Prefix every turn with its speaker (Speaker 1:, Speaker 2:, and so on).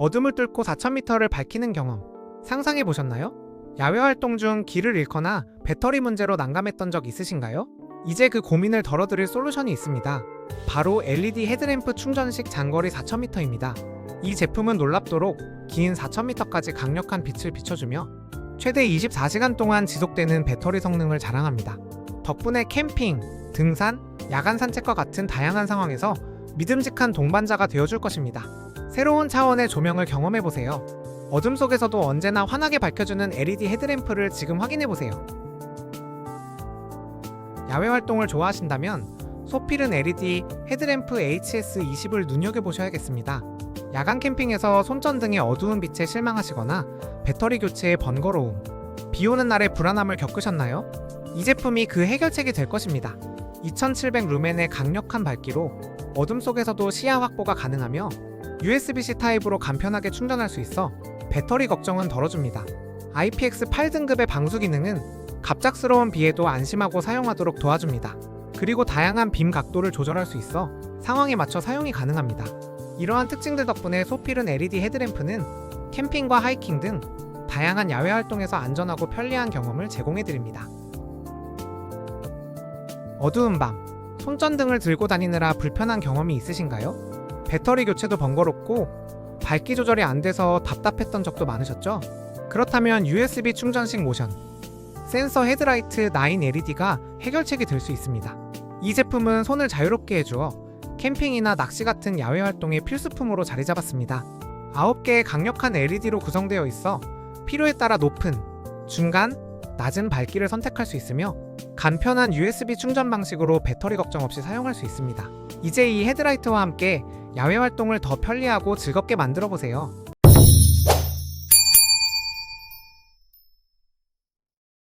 Speaker 1: 어둠을 뚫고 4,000m를 밝히는 경험. 상상해 보셨나요? 야외 활동 중 길을 잃거나 배터리 문제로 난감했던 적 있으신가요? 이제 그 고민을 덜어드릴 솔루션이 있습니다. 바로 LED 헤드램프 충전식 장거리 4,000m입니다. 이 제품은 놀랍도록 긴 4,000m까지 강력한 빛을 비춰주며 최대 24시간 동안 지속되는 배터리 성능을 자랑합니다. 덕분에 캠핑, 등산, 야간 산책과 같은 다양한 상황에서 믿음직한 동반자가 되어줄 것입니다. 새로운 차원의 조명을 경험해보세요. 어둠 속에서도 언제나 환하게 밝혀주는 LED 헤드램프를 지금 확인해보세요. 야외 활동을 좋아하신다면 소필은 LED 헤드램프 HS20을 눈여겨보셔야겠습니다. 야간 캠핑에서 손전등의 어두운 빛에 실망하시거나 배터리 교체의 번거로움, 비 오는 날의 불안함을 겪으셨나요? 이 제품이 그 해결책이 될 것입니다. 2700 루멘의 강력한 밝기로 어둠 속에서도 시야 확보가 가능하며 USB-C 타입으로 간편하게 충전할 수 있어 배터리 걱정은 덜어줍니다. IPX8 등급의 방수 기능은 갑작스러운 비에도 안심하고 사용하도록 도와줍니다. 그리고 다양한 빔 각도를 조절할 수 있어 상황에 맞춰 사용이 가능합니다. 이러한 특징들 덕분에 소필은 LED 헤드램프는 캠핑과 하이킹 등 다양한 야외 활동에서 안전하고 편리한 경험을 제공해드립니다. 어두운 밤, 손전등을 들고 다니느라 불편한 경험이 있으신가요? 배터리 교체도 번거롭고 밝기 조절이 안 돼서 답답했던 적도 많으셨죠? 그렇다면 USB 충전식 모션, 센서 헤드라이트 9 LED가 해결책이 될 수 있습니다. 이 제품은 손을 자유롭게 해주어 캠핑이나 낚시 같은 야외 활동의 필수품으로 자리 잡았습니다. 9개의 강력한 LED로 구성되어 있어 필요에 따라 높은, 중간, 낮은 밝기를 선택할 수 있으며 간편한 USB 충전 방식으로 배터리 걱정 없이 사용할 수 있습니다. 이제 이 헤드라이트와 함께 야외 활동을 더 편리하고 즐겁게 만들어 보세요.